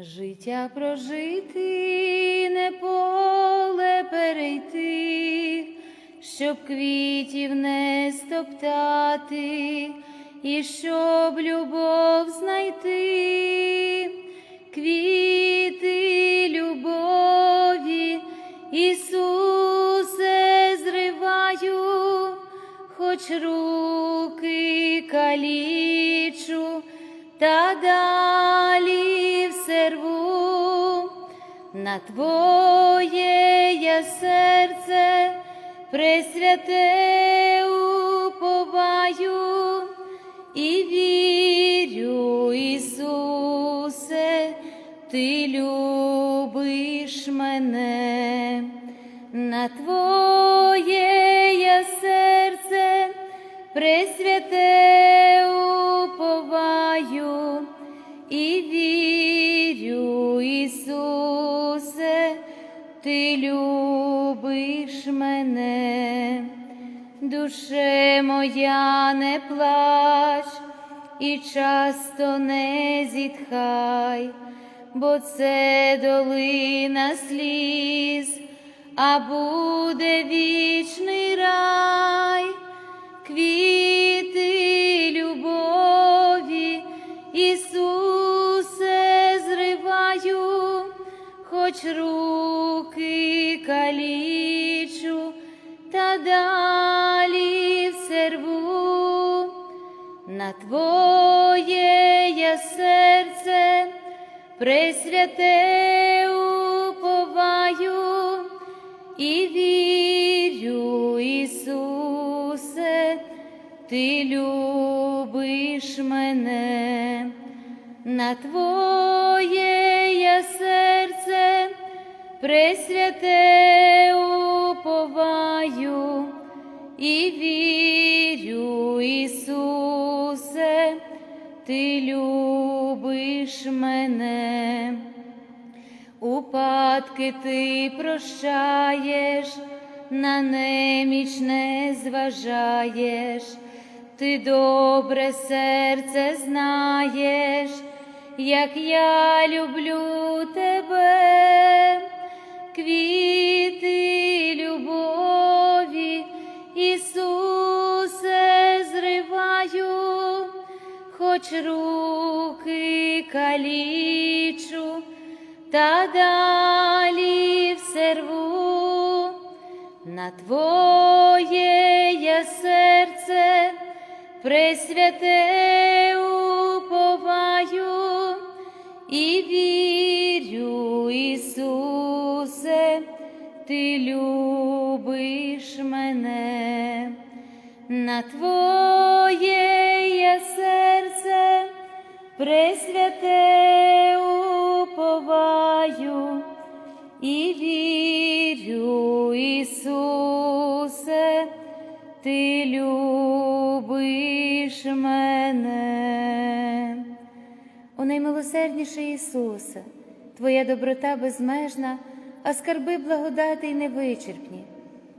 Життя прожити, не поле перейти, щоб квітів не стоптати, і щоб любов знайти, квіти любові, Ісусе, зриваю, хоч руки калічу, та далі все рву, на Твоє я серце пресвяте часто не зітхай, бо це долина сліз, а буде вічний рай, квіти любові, Ісусе, зриваю, хоч руки калічу, на Твоє я серце пресвяте уповаю і вірю, Ісусе, Ти любиш мене, на Твоє я серце пресвяте уповаю і вірю, Ісусе, Ти любиш мене. Упадки ти прощаєш, на неміч не зважаєш, ти добре серце знаєш, як я люблю тебе, квіти любові, Ісусе, хоч руки калічу та далі все рву, на Твоє я серце пресвяте уповаю і вірю, Ісусе, Ти любиш мене, на Твоє серце пресвяте уповаю і вірю, Ісусе, Ти любиш мене. О наймилосердніший Ісусе, Твоя доброта безмежна, а скарби благодати й невичерпні.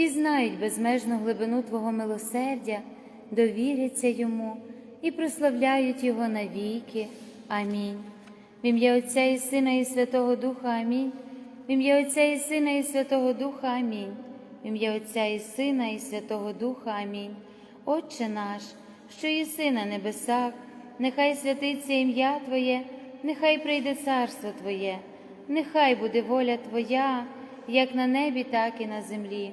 пізнають безмежну глибину Твого милосердя, довіряться йому і прославляють Його навіки. Амінь. В ім'я Отця і Сина, і Святого Духа Амінь. В ім'я Отця і Сина, і Святого Духа Амінь. В ім'я Отця і Сина, і Святого Духа Амінь. Отче наш, що єси на небесах, нехай святиться ім'я Твоє, нехай прийде царство Твоє, нехай буде воля Твоя, як на небі, так і на землі.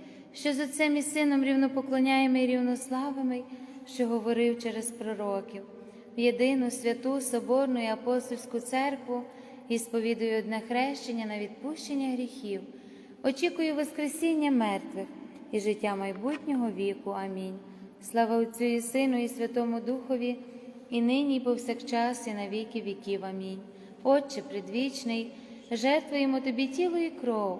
що з Отцем і Сином рівнопоклоняємо і рівнославими, що говорив через пророків, в єдину святу Соборну і апостольську церкву і сповідую одне хрещення на відпущення гріхів, очікую Воскресіння мертвих і життя майбутнього віку. Амінь. Слава Отцю і Сину, і Святому Духові, і нині, і повсякчас, і на віки віків. Амінь. Отче предвічний, жертвуємо Тобі тіло і кров,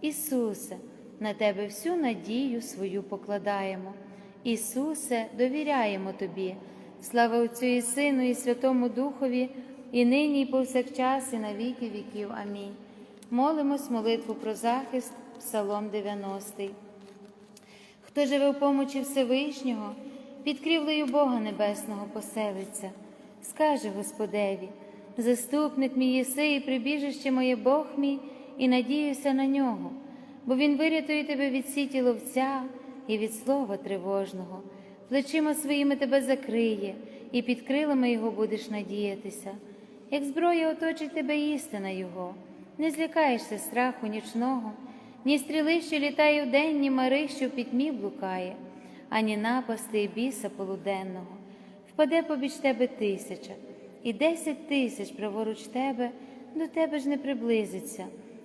Ісусе, на Тебе всю надію свою покладаємо. Ісусе, довіряємо Тобі. Слава Отцю і Сину, і Святому Духові, і нині, і повсякчас, і на віки віків. Амінь. Молимось молитву про захист, Псалом 90. Хто живе в помочі Всевишнього, під крівлею Бога Небесного поселиться, скаже Господеві, заступник мій єси і прибіжище моє Бог мій, і надіюся на нього, бо Він вирятує тебе від сіті ловця і від слова тривожного, плечима своїми тебе закриє, і під крилами Його будеш надіятися, як зброя оточить тебе істина Його, не злякаєшся страху нічного, ні стріли, що літає вдень, ні мари, що в пітьмі блукає, ані напасти і біса полуденного. Впаде побіч тебе тисяча, і десять тисяч праворуч тебе до тебе ж не приблизиться,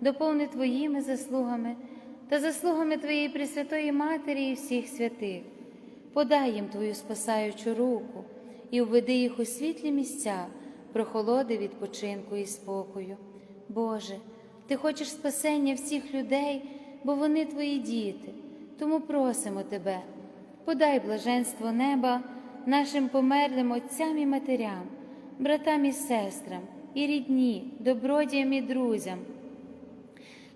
доповни Твоїми заслугами та заслугами Твоєї Пресвятої Матері і всіх святих. Подай їм Твою спасаючу руку і введи їх у світлі місця, прохолоди відпочинку і спокою. Боже, Ти хочеш спасення всіх людей, бо вони Твої діти, тому просимо Тебе, подай блаженство неба нашим померлим отцям і матерям, братам і сестрам, і рідні, добродіям і друзям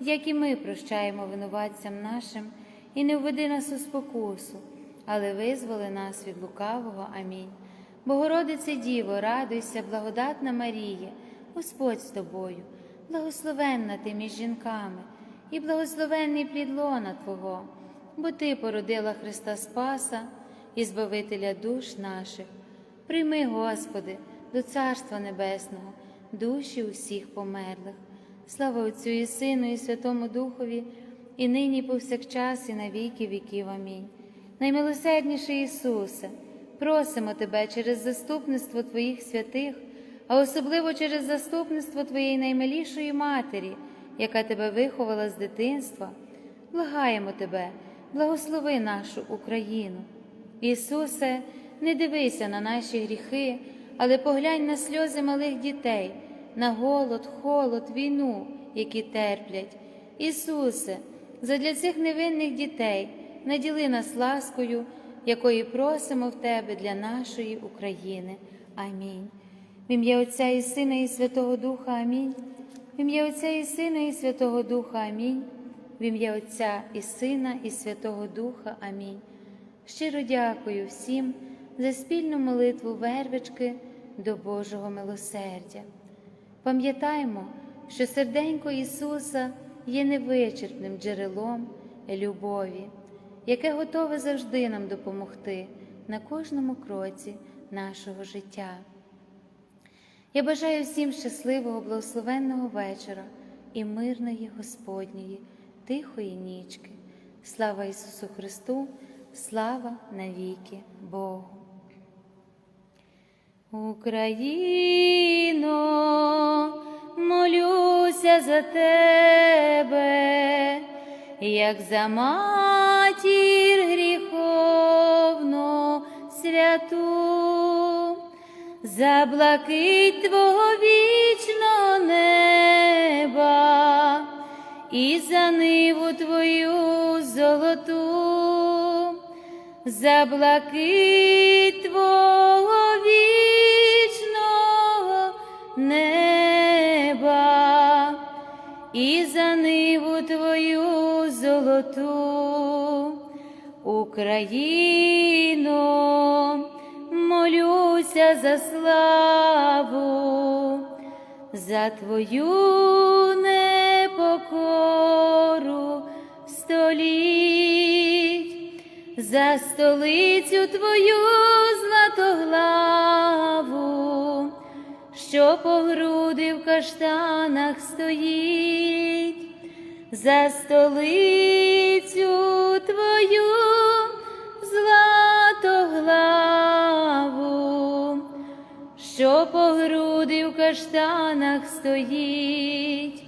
як і ми прощаємо винуватцям нашим, і не введи нас у спокусу, але визволи нас від лукавого. Амінь. Богородице Діво, радуйся, благодатна Марія, Господь з тобою, благословенна ти між жінками, і благословенний плід лона Твого, бо Ти породила Христа Спаса і Збавителя душ наших. Прийми, Господи, до Царства Небесного, душі усіх померлих. Слава Отцю і Сину, і Святому Духові, і нині, і повсякчас, і на віки віків. Амінь. Наймилосердніший Ісусе, просимо Тебе через заступництво Твоїх святих, а особливо через заступництво Твоєї наймилішої Матері, яка Тебе виховала з дитинства, благаємо Тебе, благослови нашу Україну. Ісусе, не дивися на наші гріхи, але поглянь на сльози малих дітей на голод, холод, війну, які терплять. Ісусе, задля цих невинних дітей наділи нас ласкою, якої просимо в Тебе для нашої України. Амінь. В ім'я Отця і Сина, і Святого Духа Амінь. В ім'я Отця і Сина, і Святого Духа Амінь. В ім'я Отця і Сина, і Святого Духа Амінь. Щиро дякую всім за спільну молитву вервички до Божого милосердя. Пам'ятаймо, що серденько Ісуса є невичерпним джерелом любові, яке готове завжди нам допомогти на кожному кроці нашого життя. Я бажаю всім щасливого, благословенного вечора і мирної Господньої, тихої нічки. Слава Ісусу Христу, слава навіки Богу. Україно, за тебе, як за матір гріховну святу, за блакить твого вічного неба і за ниву твою золоту, за блакить твого вічного неба і за ниву твою золоту, Україно, молюся за славу, за твою непокору століть, за столицю твою златоглаву, що по груди в каштанах стоїть, за столицю твою златоглаву, що по груди в каштанах стоїть,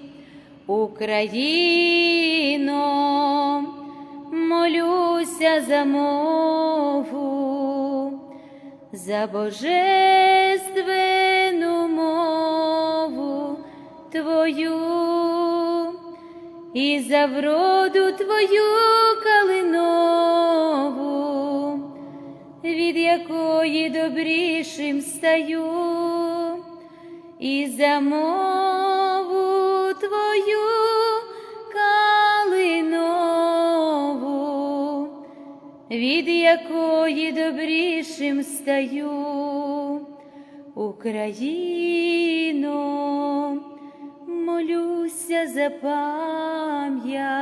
Україно, молюся за мову, за божественну Твою і за вроду Твою калинову, від якої добрішим стаю, і за мову Твою калинову, від якої добрішим стаю Україна. За пам'ять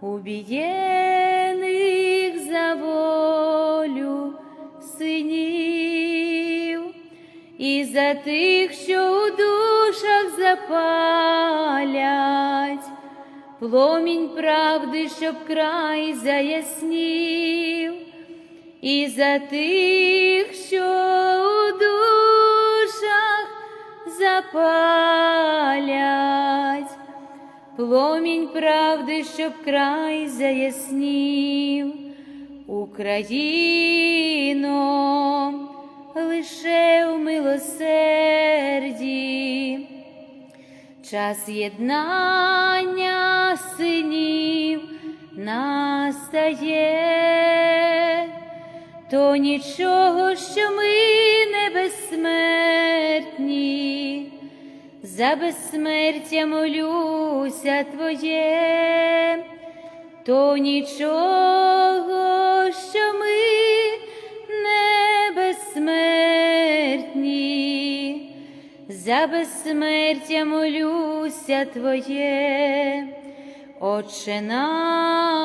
убієних за волю синів і за тих, що у душах запалять, пломінь правди, щоб край заяснів, і за тих, запалять, пломінь правди, щоб край заяснів, Україно, лише у милосерді, час єднання синів настає, то нічого, що ми не безсмертні, за безсмертя молюся Твоє, то нічого, що ми не безсмертні, за безсмертя молюся Твоє, Отче наш,